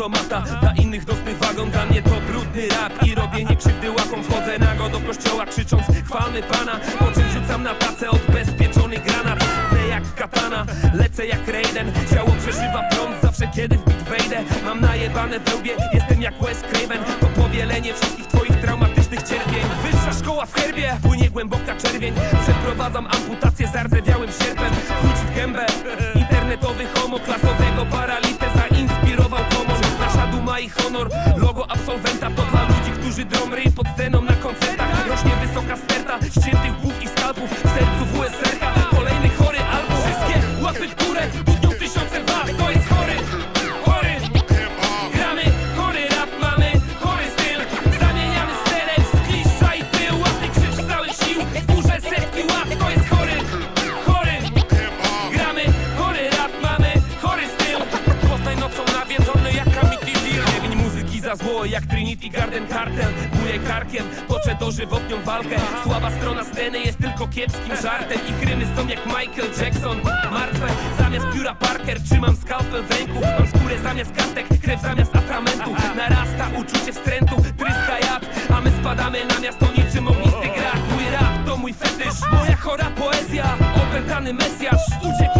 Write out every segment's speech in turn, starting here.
automata. Dla innych nocny wagon, dla mnie to brudny rap. I robienie krzywdy łaką Wchodzę nago do kościoła krzycząc chwalmy Pana. Po czym rzucam na tacę odbezpieczony granat. Tnę jak katana, lecę jak Raiden. Ciało przeżywa prąd zawsze kiedy w bit wejdę. Mam najebane wełbie, jestem jak Wes Craven. To powielenie wszystkich twoich traumatycznych cierpień. Wyższa szkoła w herbie, płynie głęboka czerwień. Przeprowadzam amputację z którzy drą pod sceną na koncertach. Rośnie wysoka sterta, ściętych głów i skalpów W sercu WSRK, jak Trinity Garden Cartel Buję karkiem, toczę dożywotnią walkę. Słaba strona sceny jest tylko kiepskim żartem. I krymy są jak Michael Jackson. Martwe zamiast pióra Parker Trzymam skalpel w ręku. Mam skórę zamiast kartek, krew zamiast atramentu. Narasta uczucie wstrętu, tryska jad A my spadamy na miasto niczym ognisty grat Mój rap to mój fetysz, moja chora poezja Opętany mesjasz, uciekinier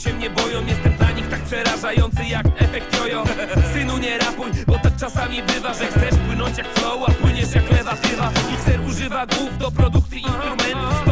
się mnie boją. Jestem dla nich tak przerażający jak efekt jojo. Synu nie rapuj, bo tak czasami bywa Że chcesz płynąć jak flow, a płyniesz jak lewatywa Mikser używa głów do produkcji instrumentów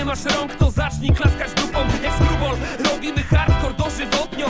nie masz rąk, to zacznij klaskać dupą Jak z grubol robimy hardcore dożywotnio